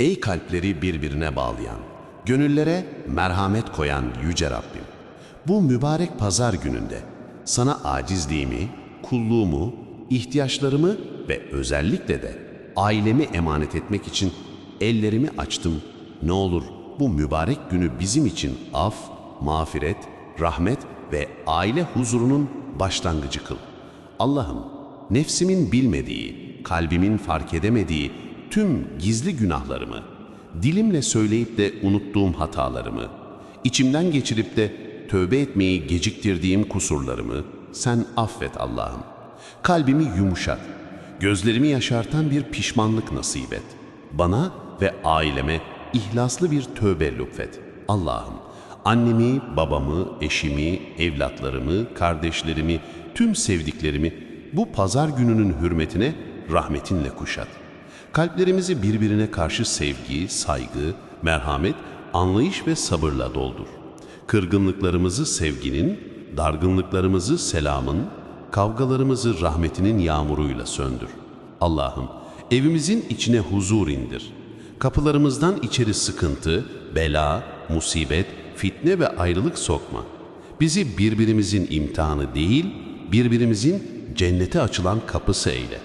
Ey kalpleri birbirine bağlayan, gönüllere merhamet koyan Yüce Rabbim. Bu mübarek pazar gününde sana acizliğimi, kulluğumu, ihtiyaçlarımı ve özellikle de ailemi emanet etmek için ellerimi açtım. Ne olur bu mübarek günü bizim için af, mağfiret, rahmet ve aile huzurunun başlangıcı kıl. Allah'ım nefsimin bilmediği, kalbimin fark edemediği tüm gizli günahlarımı, dilimle söyleyip de unuttuğum hatalarımı, içimden geçirip de tövbe etmeyi geciktirdiğim kusurlarımı sen affet Allah'ım. Kalbimi yumuşat, gözlerimi yaşartan bir pişmanlık nasip et. Bana ve aileme ihlaslı bir tövbe lütfet. Allah'ım annemi, babamı, eşimi, evlatlarımı, kardeşlerimi, tüm sevdiklerimi bu pazar gününün hürmetine rahmetinle kuşat. Kalplerimizi birbirine karşı sevgi, saygı, merhamet, anlayış ve sabırla doldur. Kırgınlıklarımızı sevginin, dargınlıklarımızı selamın, kavgalarımızı rahmetinin yağmuruyla söndür. Allah'ım evimizin içine huzur indir. Kapılarımızdan içeri sıkıntı, bela, musibet, fitne ve ayrılık sokma. Bizi birbirimizin imtihanı değil, birbirimizin cennete açılan kapısı eyle.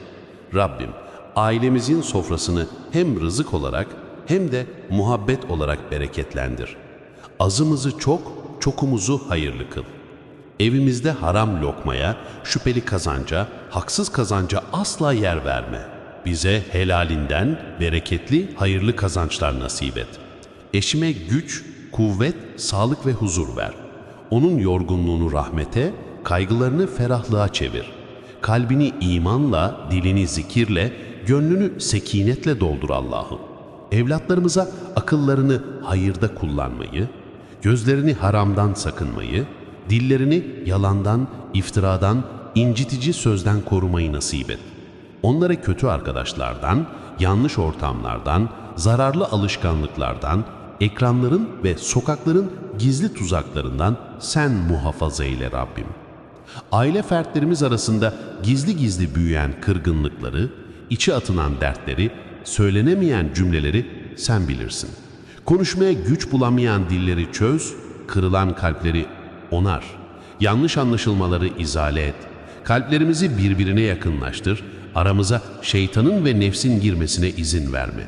Rabbim, ailemizin sofrasını hem rızık olarak hem de muhabbet olarak bereketlendir. Azımızı çok, çokumuzu hayırlı kıl. Evimizde haram lokmaya, şüpheli kazanca, haksız kazanca asla yer verme. Bize helalinden bereketli, hayırlı kazançlar nasip et. Eşime güç, kuvvet, sağlık ve huzur ver. Onun yorgunluğunu rahmete, kaygılarını ferahlığa çevir. Kalbini imanla, dilini zikirle, gönlünü sekinetle doldur Allah'ım. Evlatlarımıza akıllarını hayırda kullanmayı, gözlerini haramdan sakınmayı, dillerini yalandan, iftiradan, incitici sözden korumayı nasip et. Onlara kötü arkadaşlardan, yanlış ortamlardan, zararlı alışkanlıklardan, ekranların ve sokakların gizli tuzaklarından sen muhafaza eyle Rabbim. Aile fertlerimiz arasında gizli gizli büyüyen kırgınlıkları, içe atılan dertleri, söylenemeyen cümleleri sen bilirsin. Konuşmaya güç bulamayan dilleri çöz, kırılan kalpleri onar. Yanlış anlaşılmaları izale et. Kalplerimizi birbirine yakınlaştır, aramıza şeytanın ve nefsin girmesine izin verme.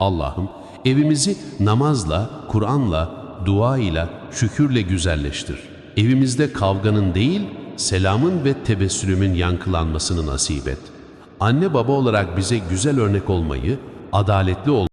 Allah'ım evimizi namazla, Kur'an'la, dua ile, şükürle güzelleştir. Evimizde kavganın değil, selamın ve tebessümün yankılanmasını nasip et. Anne baba olarak bize güzel örnek olmayı, adaletli olmayı,